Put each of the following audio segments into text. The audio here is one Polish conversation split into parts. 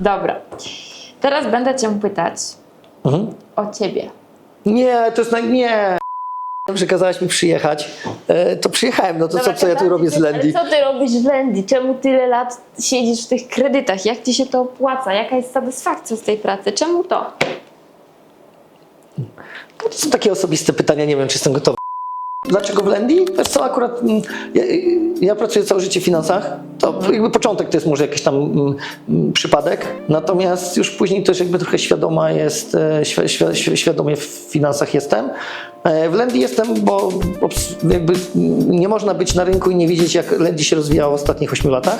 Dobra. Teraz będę cię pytać Mhm. o ciebie. Nie, to jest na... nie. Dobrze, kazałaś mi przyjechać. E, to przyjechałem, no to Dobra, co, co ja tu robię z Lendi? Co ty robisz w Lendi? Czemu tyle lat siedzisz w tych kredytach? Jak ci się to opłaca? Jaka jest satysfakcja z tej pracy? Czemu to? To są takie osobiste pytania, nie wiem, czy jestem gotowy. Dlaczego w Lendi? Wiesz co, akurat mm, ja, ja pracuję całe życie w finansach. To jakby początek to jest może jakiś tam mm, mm, przypadek, natomiast już później też jakby trochę świadoma jest, e, świ, świ, świ, świadomie w finansach jestem. E, W Lendi jestem, bo jakby nie można być na rynku i nie widzieć, jak Lendi się rozwijało w ostatnich 8 latach,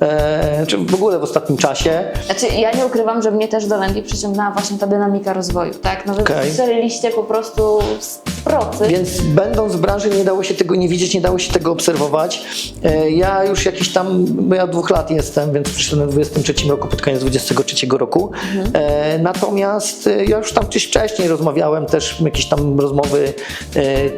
e, czy w ogóle w ostatnim czasie. Znaczy, ja nie ukrywam, że mnie też do Lendi przyciągnęła właśnie ta dynamika rozwoju, tak? No wy strzeliliście po prostu procy. Więc będąc w branży nie dało się tego nie widzieć, nie dało się tego obserwować. E, Ja już jakiś tam, bo ja dwóch lat jestem, więc przyszedłem w 23 roku, pod koniec 23 roku. E, Natomiast e, ja już tam gdzieś wcześniej rozmawiałem, też jakieś tam rozmowy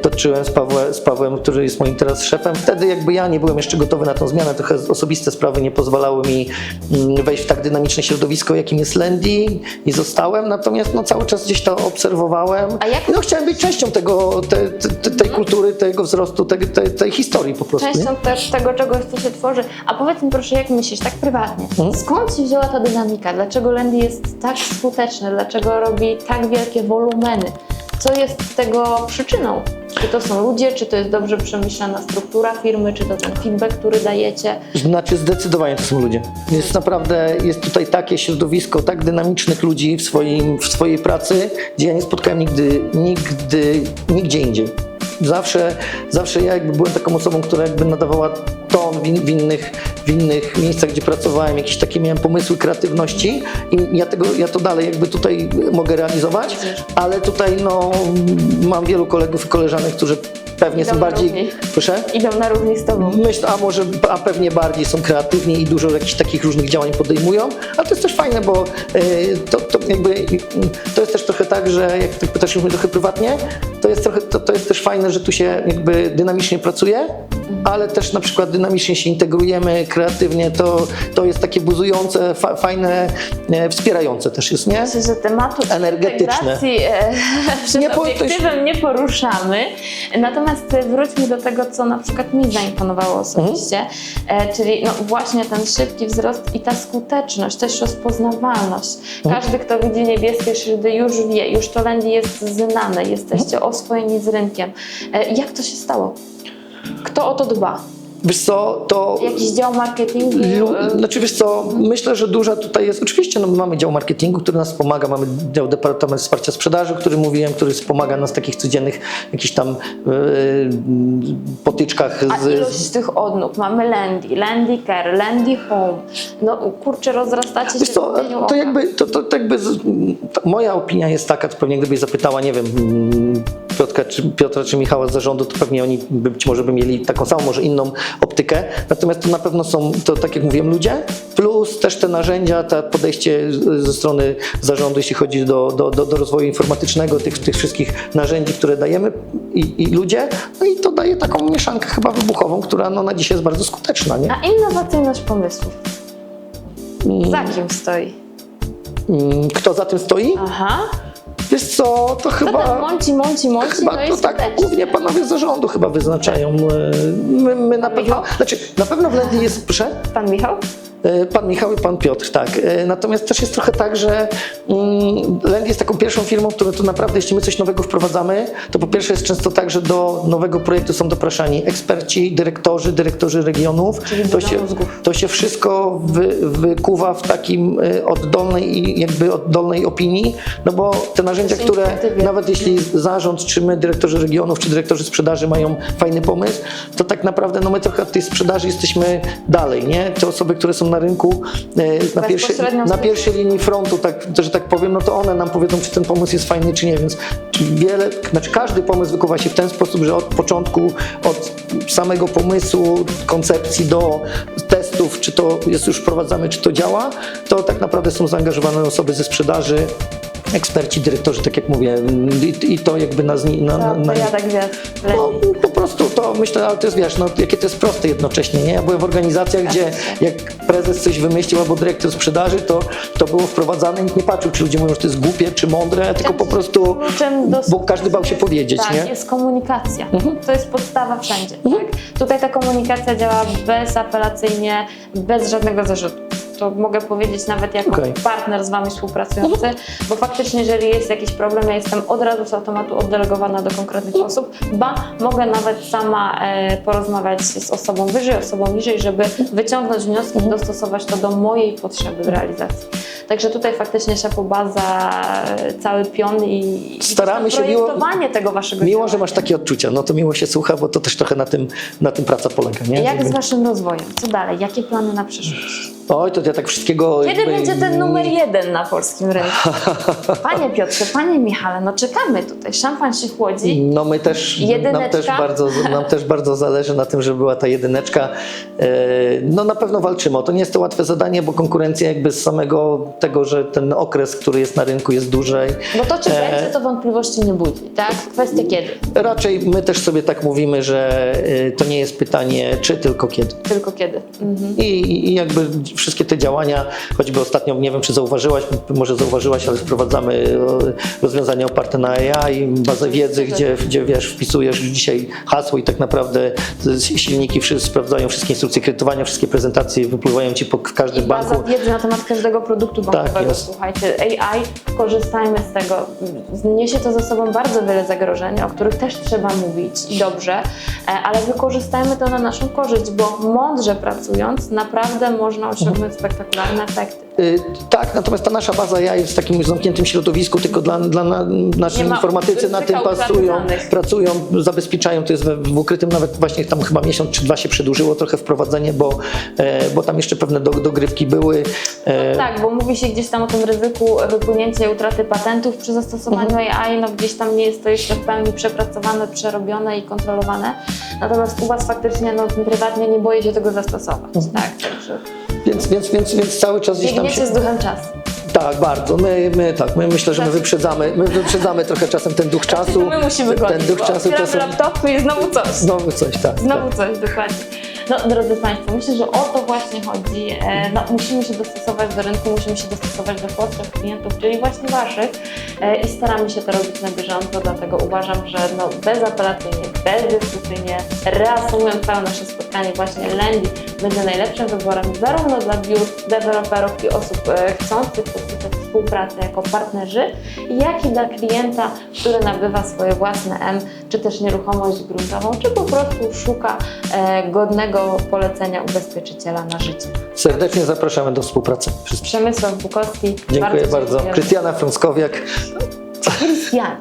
toczyłem z Pawłem, z Pawłem, który jest moim teraz szefem. Wtedy jakby ja nie byłem jeszcze gotowy na tą zmianę, trochę osobiste sprawy nie pozwalały mi mm, wejść w tak dynamiczne środowisko, jakim jest Landy i zostałem, natomiast no, cały czas gdzieś to obserwowałem. A jak- No chciałem być częścią tego, te, te, te, tej kultury, tego wzrostu, tej, tej, tej historii po prostu. Częścią też tego czegoś, co się tworzy. A powiedz mi proszę, jak myślisz, tak prywatnie, Mhm. skąd się wzięła ta dynamika? Dlaczego Landy jest tak skuteczny? Dlaczego robi tak wielkie wolumeny? Co jest tego przyczyną? Czy to są ludzie, czy to jest dobrze przemyślana struktura firmy, czy to ten feedback, który dajecie? Znaczy zdecydowanie to są ludzie. Jest naprawdę, jest tutaj takie środowisko tak dynamicznych ludzi w, swoim, w swojej pracy, gdzie ja nie spotkałem nigdy, nigdy, nigdzie indziej. Zawsze, zawsze ja jakby byłem taką osobą, która jakby nadawała ton w, w, innych, w innych miejscach, gdzie pracowałem, jakieś takie miałem pomysły kreatywności i ja, tego, ja to dalej jakby tutaj mogę realizować, ale tutaj no, mam wielu kolegów i koleżanek, którzy pewnie Idą są bardziej... Proszę? Idą na równi z tobą. Myślę, a może, a pewnie bardziej są kreatywni i dużo jakichś takich różnych działań podejmują, ale to jest też fajne, bo y, to, to jakby y, to jest też trochę tak, że jak ty pytasz mnie trochę prywatnie, to jest trochę, to, to jest też fajne, że tu się jakby dynamicznie pracuje, ale też na przykład dynamicznie się integrujemy, kreatywnie, to, to jest takie buzujące, fa, fajne, e, wspierające też jest, nie? Myślę, że tematu Energetyczne. integracji e, przed Nie po- to obiektywem nie poruszamy. Natomiast e, wróćmy do tego, co na przykład mi zaimponowało osobiście, Mhm. e, czyli no właśnie ten szybki wzrost i ta skuteczność, też rozpoznawalność. Mhm. Każdy, kto widzi niebieskie szyldy, już wie, już to Landy jest znane, jesteście Mhm. oswojeni z rynkiem. E, jak to się stało? Kto o to dba? Wiesz co, to... Jakiś dział marketingu? Lu- E, Znaczy wiesz co, myślę, że duża tutaj jest, oczywiście no, mamy dział marketingu, który nas pomaga, mamy dział Departament Wsparcia Sprzedaży, który mówiłem, który wspomaga nas w takich codziennych jakichś tam yy, potyczkach A z... ilość tych odnóg? Mamy Landy, Landy Care, Landy Home. No kurczę, rozrastacie się Wiesz co, promieniu to jakby, to, to, to jakby z, to moja opinia jest taka, to pewnie gdybyś zapytała, nie wiem, mm, Piotra czy, Piotra czy Michała z zarządu, to pewnie oni by, być może by mieli taką samą, może inną optykę. Natomiast to na pewno są, to tak jak mówiłem, ludzie, plus też te narzędzia, to podejście ze strony zarządu, jeśli chodzi do, do, do, do rozwoju informatycznego, tych, tych wszystkich narzędzi, które dajemy i, i ludzie. No i to daje taką mieszankę chyba wybuchową, która no, na dzisiaj jest bardzo skuteczna, nie? A innowacyjność pomysłów? Za kim stoi? Mm, Kto za tym stoi? Aha. Wiesz co, to chyba... ten mąci, mąci, mąci, Chyba no to tak głównie panowie zarządu chyba wyznaczają. E, My, my na pewno, Michał? znaczy na pewno w Lendy jest, proszę, Pan Michał? E, Pan Michał i pan Piotr, tak. E, Natomiast też jest trochę tak, że mm, Lend jest taką pierwszą firmą, którą tu naprawdę, jeśli my coś nowego wprowadzamy, to po pierwsze jest często tak, że do nowego projektu są dopraszani eksperci, dyrektorzy, dyrektorzy regionów. Czyli To się, mózgów. to się wszystko wy, wykuwa w takim e, oddolnej i jakby oddolnej opinii, no bo te narzędzia, które nawet jeśli zarząd, czy my, dyrektorzy regionów, czy dyrektorzy sprzedaży mają fajny pomysł, to tak naprawdę no my trochę od tej sprzedaży jesteśmy dalej, nie? Te osoby, które są na rynku e, na, pierwszej, na pierwszej linii frontu, tak, że tak powiem, no to one nam powiedzą, czy ten pomysł jest fajny, czy nie, więc wiele, znaczy każdy pomysł wykuwa się w ten sposób, że od początku, od samego pomysłu, koncepcji do testów, czy to jest już wprowadzamy, czy to działa, to tak naprawdę są zaangażowane osoby ze sprzedaży, eksperci, dyrektorzy, tak jak mówię, i, i to jakby nas... Na, na, To, na, to ja tak gwiazd. no, po prostu to myślę, ale to jest, wiesz, no, jakie to jest proste jednocześnie, nie? Ja byłem w organizacjach, gdzie jak prezes coś wymyślił albo dyrektor sprzedaży, to, to było wprowadzane i nikt nie patrzył, czy ludzie mówią, że to jest głupie, czy mądre, tylko po prostu, bo każdy bał się powiedzieć, tak, nie? Mhm. jest komunikacja. To jest podstawa wszędzie. Tak? Tutaj ta komunikacja działa bezapelacyjnie, bez żadnego zarzutu. To mogę powiedzieć nawet jako Okej. partner z Wami współpracujący, bo faktycznie jeżeli jest jakiś problem, ja jestem od razu z automatu oddelegowana do konkretnych osób, ba, mogę nawet sama e, porozmawiać z osobą wyżej, osobą niżej, żeby wyciągnąć wnioski i dostosować to do mojej potrzeby w realizacji. Także tutaj faktycznie szapoba za cały pion i, i Staramy się miło- tego Waszego Miło, działania. że masz takie odczucia, no to miło się słucha, bo to też trochę na tym, na tym praca polega, nie? Jak z Jakby- Waszym rozwojem? Co dalej? Jakie plany na przyszłość? Oj, to ja tak wszystkiego... Kiedy jakby- będzie ten numer jeden na polskim rynku? Panie Piotrze, Panie Michale, no czekamy tutaj. Szampan się chłodzi. No my też, nam Jedyneczka? też, bardzo, nam też bardzo zależy na tym, żeby była ta jedyneczka. E, No na pewno walczymy o to. Nie jest to łatwe zadanie, bo konkurencja jakby z samego tego, że ten okres, który jest na rynku jest dłużej. Bo to czy E, będzie, to wątpliwości nie budzi, tak? Kwestia kiedy? Raczej my też sobie tak mówimy, że e, to nie jest pytanie czy, tylko kiedy. Tylko kiedy? Mhm. I, I jakby wszystkie te działania, choćby ostatnio, nie wiem czy zauważyłaś, może zauważyłaś, ale wprowadzamy e, rozwiązania oparte na AI, bazę wiedzy, gdzie, gdzie wiesz, wpisujesz dzisiaj hasło i tak naprawdę silniki sprawdzają wszystkie instrukcje kredytowania, wszystkie prezentacje wypływają ci po w I każdym baza banku. wiedzy na temat każdego produktu bankowego. Tak jest. Słuchajcie, AI, korzystajmy z tego. Niesie to ze sobą bardzo wiele zagrożeń, o których też trzeba mówić i dobrze, e, ale wykorzystajmy to na naszą korzyść, bo mądrze pracując, naprawdę można osiągnąć spektakularne efekty. Tak, natomiast ta nasza baza AI jest w takim zamkniętym środowisku, tylko dla, dla na, nasi informatycy na tym pracują, pracują, zabezpieczają, to jest w, w ukrytym, nawet właśnie tam chyba miesiąc czy dwa się przedłużyło trochę wprowadzenie, bo, e, bo tam jeszcze pewne do, dogrywki były. E, Tak, bo mówi się gdzieś tam o tym ryzyku wypłynięcia i utraty patentów przy zastosowaniu AI, no gdzieś tam nie jest to jeszcze w pełni przepracowane, przerobione i kontrolowane. Natomiast u Was faktycznie, no prywatnie nie boję się tego zastosować, tak, także Więc, więc, więc, więc cały czas gdzieś tam się... z duchem czasu. Tak, bardzo. My, my tak, my myślę, że my wyprzedzamy, my wyprzedzamy trochę czasem ten duch czasu. My musimy Ten gonić, duch bo czasu czasem... laptopy i znowu coś. Znowu coś, tak. Znowu tak. coś, dokładnie. No, drodzy Państwo, myślę, że o to właśnie chodzi. E, no, musimy się dostosować do rynku, musimy się dostosować do potrzeb klientów, czyli właśnie Waszych e, i staramy się to robić na bieżąco, dlatego uważam, że no, bezapelacyjnie, bezdyskusyjnie, reasumując całe nasze spotkanie, właśnie Lendy będzie najlepszym wyborem zarówno dla biur, deweloperów i osób e, chcących podpisać współpracę jako partnerzy, jak i dla klienta, który nabywa swoje własne M, czy też nieruchomość gruntową, czy po prostu szuka e, godnego polecenia ubezpieczyciela na życie. Serdecznie zapraszamy do współpracy. Przemysław Bukowski. Dziękuję bardzo. dziękujemy. Krystiana Frąckowiak. Krystian.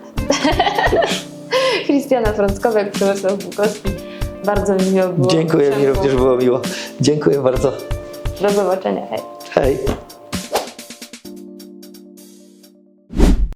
Krystiana Frąckowiak, Przemysław Bukowski. Bardzo mi miło było. Dziękuję, mi również było miło. Dziękuję bardzo. Do zobaczenia. Hej. Hej.